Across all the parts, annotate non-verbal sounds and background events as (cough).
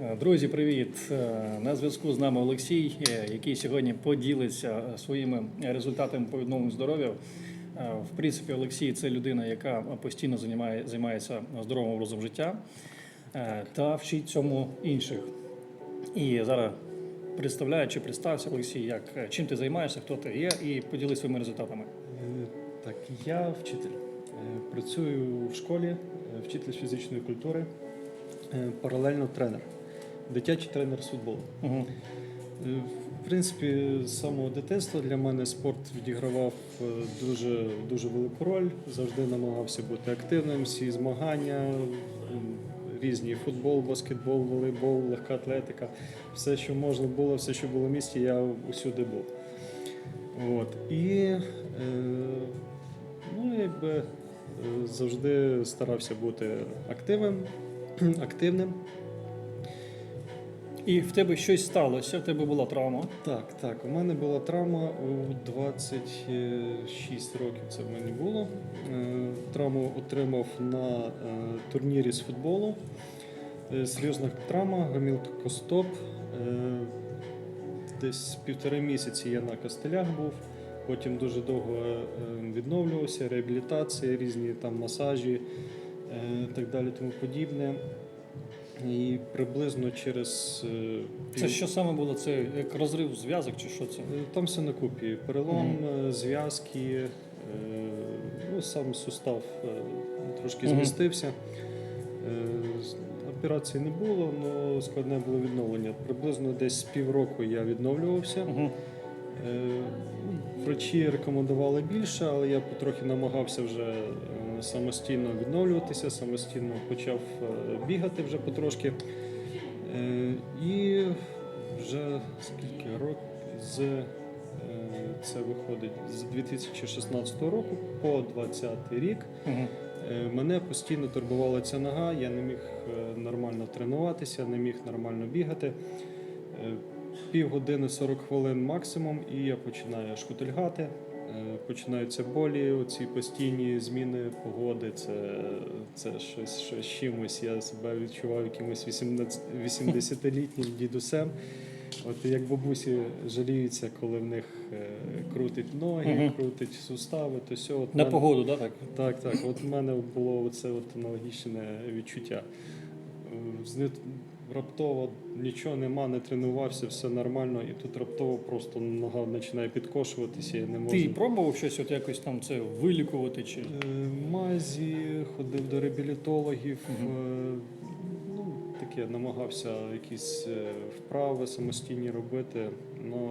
Друзі, привіт! Е, На зв'язку з нами Олексій, е, який сьогодні поділиться своїми результатами по відновленню здоров'я. Е, В принципі, Олексій це людина, яка постійно займає, займається здоровим образом життя та вчить цьому інших. І зараз представляю чи представся Олексій, як чим ти займаєшся, хто ти є, і поділись своїми результатами. Так, я вчитель. Працюю в школі, вчитель фізичної культури, паралельно тренер, дитячий тренер з футболу. Угу. В принципі, з самого дитинства для мене спорт відігравав е, дуже, дуже велику роль. Завжди намагався бути активним, всі змагання, різні футбол, баскетбол, волейбол, легка атлетика. Все, що можна було, все, що було в місті, я усюди був. От. І е, ну, якби, завжди старався бути (clears throat) активним, активним. І в тебе щось сталося, в тебе була травма. Так, так. У мене була травма у 26 років. Це в мені було. Е, Травму отримав на е, турнірі з футболу. Е, Серйозна травма, гомілкостоп. Е, Десь півтори місяці я на костелях був. Потім дуже довго е, відновлювався, реабілітація, різні там масажі, так далі, тому подібне. І приблизно через е, Це що саме було? Це як розрив зв'язок чи що це? Е, Там все на купі. Перелом, е, зв'язки, ну, сам сустав трошки змістився. Операції не було, але складне було відновлення. Приблизно десь півроку я відновлювався. Ну, Врачі рекомендували більше, але я потрохи намагався вже самостійно відновлюватися, самостійно почав е, бігати вже потрошки. Е, І вже скільки років з е, це виходить з 2016 року по 2020 рік. Угу. Мене постійно турбувала ця нога, я не міг нормально тренуватися, не міг нормально бігати. Е, Півгодини 40 хвилин максимум, і я починаю шкутильгати. Е, Починаються болі, оці постійні зміни погоди. Це, це щось, щось з чимось. Я себе відчував якимось 18 80-літнім дідусем. От як бабусі жаліються, коли в них е, крутить ноги, Мгм. крутить сустави, то все. От На мен- погоду, да, так? так, так. От в мене було от аналогічне відчуття. Раптово нічого нема, не тренувався, все нормально, і тут раптово просто нога починає підкошуватися, я не можу. Ти пробував щось от якось там це вилікувати чи. Е, Мазі, ходив до реабілітологів, е, ну, таке намагався якісь е, вправи самостійні робити. Ну,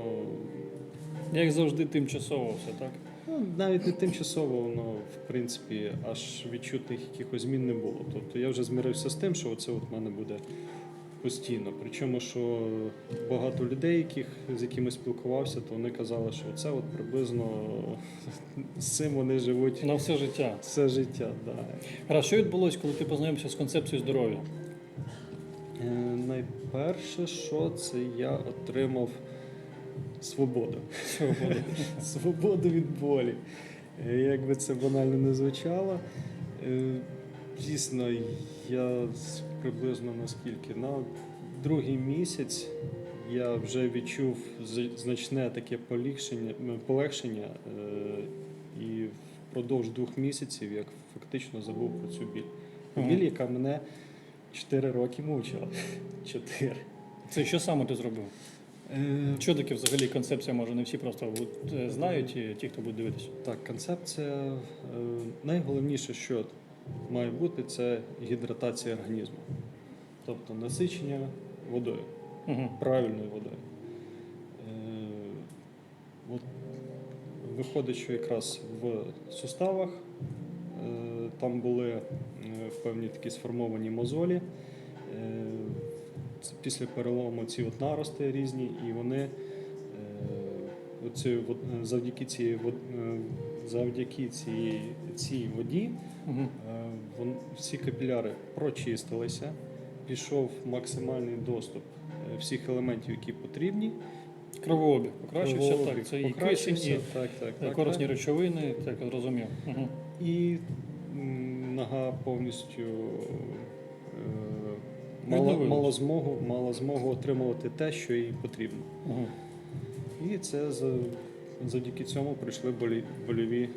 Як завжди, тимчасово все, так? Ну, навіть не тимчасово, воно в принципі аж відчутних якихось змін не було. Тобто я вже змирився з тим, що оце от в мене буде постійно. Причому, що багато людей, яких, з якими спілкувався, то вони казали, що це от приблизно (laughs) з цим вони живуть На все життя. все життя. Да. Раз, що відбулося, коли ти познайомився з концепцією здоров'я? Е, найперше, що це я отримав свободу. Свободу. (laughs) Свободу від болі. Е, Як би це банально не звучало. Дійсно, я приблизно наскільки на другий місяць я вже відчув значне таке полегшення, полегшення і впродовж двох місяців я фактично забув про цю біль. Біль, яка мене 4 роки мучила. (laughs) 4. Це що саме ти зробив? Е, Що таке взагалі концепція, може, не всі просто е, знають, і ті, хто буде дивитися. Так, концепція е, найголовніше, що має бути, це гідратація організму, тобто насичення водою, Угу. правильною водою. Е, от виходить, що якраз в суставах е, там були е, певні такі сформовані мозолі. Після перелому ці от нарости різні, і вони вод- завдяки е, завдяки цій, цій воді Угу. Всі капіляри прочистилися, пішов максимальний доступ е, всіх елементів, які потрібні. Кровообіг покращився, Кровообіг так. Це і кисень, так, так, е, так, корисні так. речовини, так я зрозумів. Угу. І нога повністю е, мала, мала змогу, мала змогу отримувати те, що їй потрібно. Мгм. І це завдяки цьому прийшли болі, больові.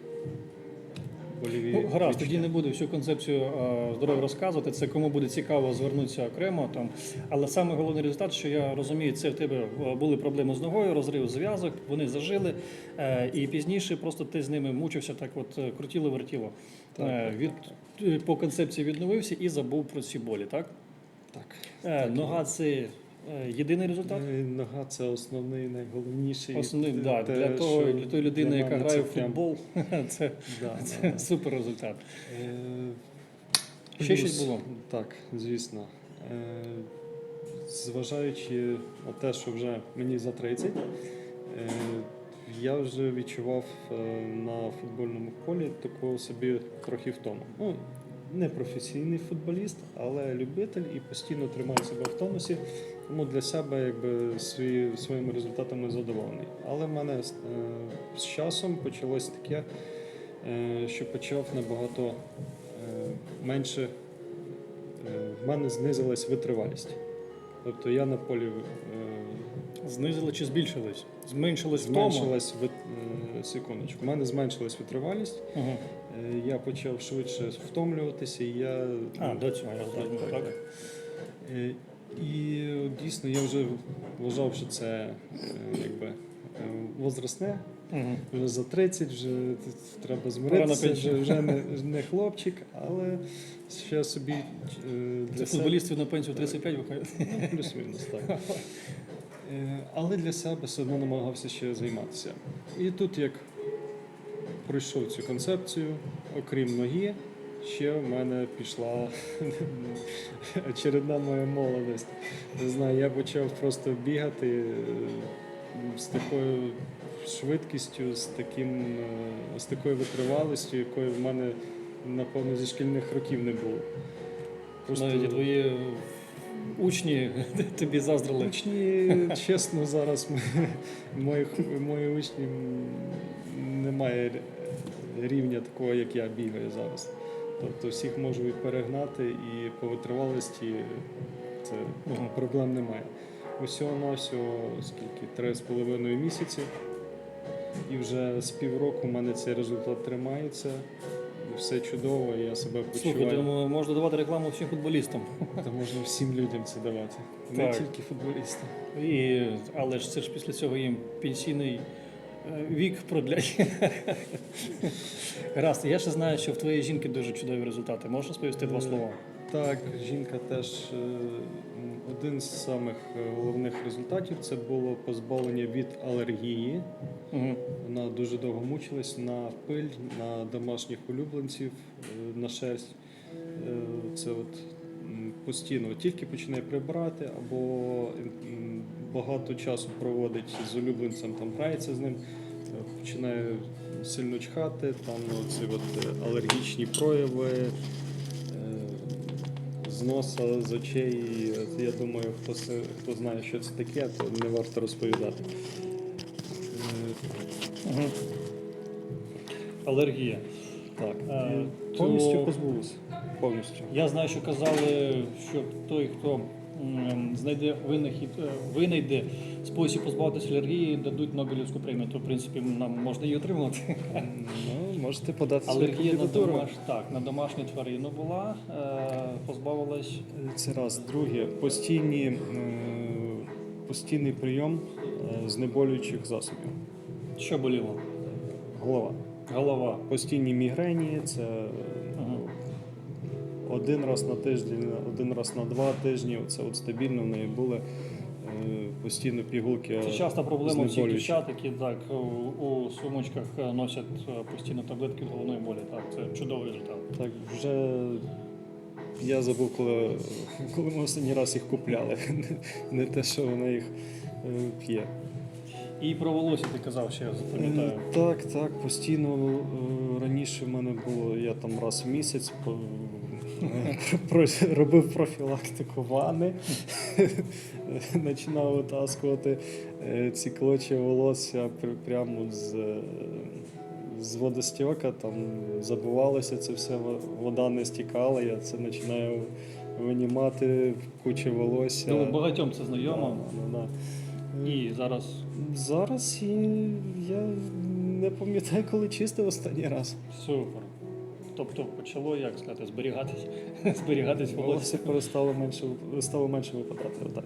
Больові Ну, гаразд, тоді не буду всю концепцію е, здоров'я розказувати. Це кому буде цікаво звернутися окремо. Там. Але саме головний результат, що я розумію, це в тебе е, були проблеми з ногою, розрив зв'язок, вони зажили. е, І пізніше просто ти з ними мучився, так от крутіло вертіло. Так, Від, по концепції відновився і забув про ці болі, так? Так. Нога це єдиний результат. Е, Нога це основний, найголовніший. Основний, Те- да, те, для того, для тої людини, для яка грає в прям- футбол, (laughs) це, Да, це да, супер результат. Е, Ще плюс- щось було? Так, звісно. Е, Зважаючи на те, що вже мені за 30, е, я вже відчував е, на футбольному полі такого собі трохи втому. Ну, не професійний футболіст, але любитель і постійно тримаю себе в тонусі. Тому для себе якби свої, своїми результатами задоволений. Але в мене е, з часом почалось таке, е, що почав набагато е, менше. В мене знизилась витривалість. Тобто я на полі Знизило чи збільшилось? Зменшилось втома? зменшилась вит... секундочку. В мене зменшилась витривалість. Е, Я почав швидше втомлюватися, і я А, до цього я зрозумів, так? Е, І е, дійсно я вже вважав, що це е, якби е, возрастне, Угу. вже за 30, вже треба змиритися, вже, вже не, не хлопчик, але ще собі е, для Це себе, футболістів на пенсію 35 виходить. ну, плюс-мінус, так. (laughs) Е, Але для себе все одно намагався ще займатися. І тут як пройшов цю концепцію, окрім ноги, ще в мене пішла очередна моя молодість. Не знаю, я почав просто бігати е, з такою швидкістю, з, таким, е, з такою витривалістю, якої в мене, напевно, зі шкільних років не було. Навіть і твої учні (laughs) тобі заздрили. Учні, чесно, зараз моїх, мої учні немає рівня такого, як я бігаю зараз. Тобто всіх можу перегнати, і по витривалості це Мгм. проблем немає. Усього на всього скільки три з половиною місяці, і вже з півроку в мене цей результат тримається. Все чудово, я себе Слухай, почуваю. думаю, можна давати рекламу всім футболістам. Та можна всім людям це давати, не Так. тільки футболістам. І, але ж це ж після цього їм пенсійний е, вік продлять. (laughs) Гаразд, я ще знаю, що в твоєї жінки дуже чудові результати. Можеш розповісти два Е, слова? Так, жінка теж е, один з самих е, головних результатів це було позбавлення від алергії. Угу. Вона дуже довго мучилась на пиль, на домашніх улюбленців, е, на шерсть. Е, Це от постійно тільки починає прибирати або багато часу проводить з улюбленцем, там грається з ним, починає сильно чхати, там ці от алергічні прояви. З носа, з очей. Я думаю, хто, хто знає, що це таке, то не варто розповідати. Е, Угу. Алергія. Так, Е, повністю то- позбулися. Повністю. Я знаю, що казали, що той, хто знайде винахід, е, винайде спосіб позбавитися алергії, дадуть Нобелівську премію. То, в принципі, нам можна її отримати. Ну, можете подати Алергія на, домаш... так, на домашню тварину була, е, позбавилась. Це раз. Друге, постійні, е, постійний прийом знеболюючих засобів. Що боліло? Голова. Голова. Постійні мігрені це. Один раз на тиждень, один раз на два тижні. Це от стабільно в неї були е, постійно пігулки. Це часто проблема всіх дівчат, які так у, сумочках е, носять е, постійно таблетки від головної болі. Так, це чудовий результат. Так, вже я забув, коли, коли ми останній раз їх купляли. (laughs) Не те, що вона їх п'є. І про волосся ти казав, ще я запам'ятаю. Так, так, постійно раніше в мене було, я там раз в місяць (laughs) робив профілактику вани, (laughs) починав витаскувати е, ці клочі волосся прямо з, е, з водостіка, там забивалося це все, вода не стікала, я це починаю винімати кучу волосся. Ну, багатьом це знайомо. Да, да, да. І зараз Зараз я не пам'ятаю, коли чистив останній раз. супер. Тобто почало, як сказати, зберігатись, (laughs) зберігатись волосся. Волосся перестало менше, стало менше випадати. Отак.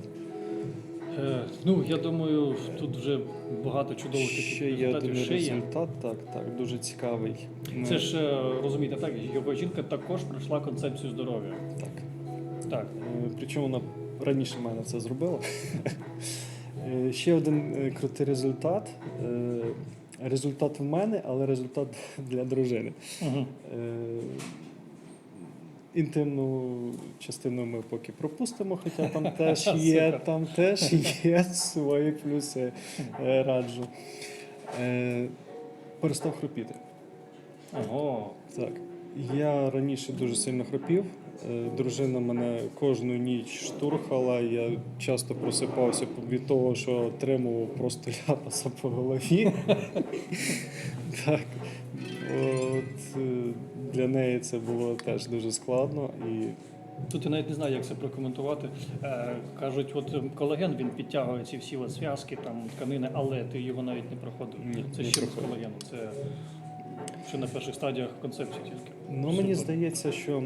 Е, ну, я думаю, тут вже багато чудових таких Ще є результатів. один Ще є. результат, так, так, дуже цікавий. Ми- Це ж е, розумієте, так, його жінка також пройшла концепцію здоров'я. так. Так. Е, Причому вона раніше мене це зробила. (laughs) Е, Ще один е, крутий результат. Е, Результат в мене, але результат (laughs) для дружини. Угу. Інтимну частину ми поки пропустимо, хоча там (laughs) теж є, там теж є свої плюси, е, раджу. Е, Перестав хропіти. Ого. Так. Я раніше дуже сильно хропів. Е, Дружина мене кожну ніч штурхала. Я часто просипався від того, що отримував просто ляпаса по голові. (laughs) Так. От, е, для неї це було теж дуже складно. І Тут я навіть не знаю, як це прокоментувати. Е, кажуть, от ем, колаген він підтягує ці всі от зв'язки, там тканини, але ти його навіть не проходив. Ні, це не ще проходив. колагену. Це ще на перших стадіях концепції тільки. ну, мені Супер. здається, що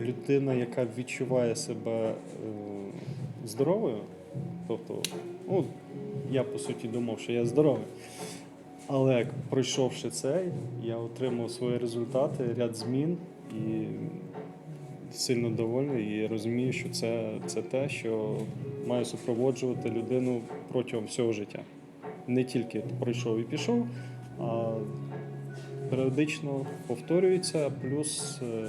людина, яка відчуває себе е, здоровою, тобто, ну, я по суті думав, що я здоровий. Але пройшовши цей, я отримав свої результати, ряд змін і сильно довольний і розумію, що це, це те, що має супроводжувати людину протягом всього життя. Не тільки пройшов і пішов, а періодично повторюється, плюс е,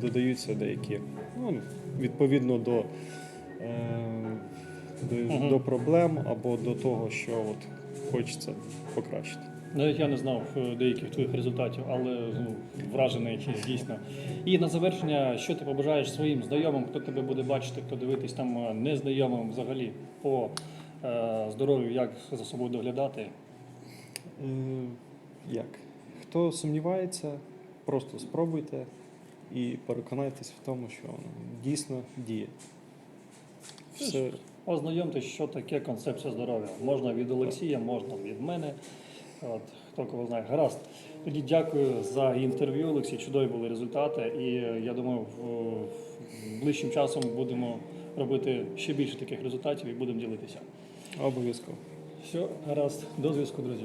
додаються деякі, ну, відповідно до, е, до, Мгм. до проблем або до того, що от хочеться покращити. Навіть я не знав е, деяких твоїх результатів, але ну, вражений дійсно. І на завершення, що ти побажаєш своїм знайомим, хто тебе буде бачити, хто дивитись там незнайомим взагалі по е, здоров'ю, як за собою доглядати? Як? Хто сумнівається, просто спробуйте і переконайтесь в тому, що воно дійсно діє. Все, Ознайомтесь, що таке концепція здоров'я. Можна від Олексія, можна від мене. От, хто кого знає. Гаразд. Тоді дякую за інтерв'ю, Олексій. Чудові були результати. І е, я думаю, в, в ближчим часом будемо робити ще більше таких результатів і будемо ділитися. обов'язково. Все, гаразд. До зв'язку, друзі.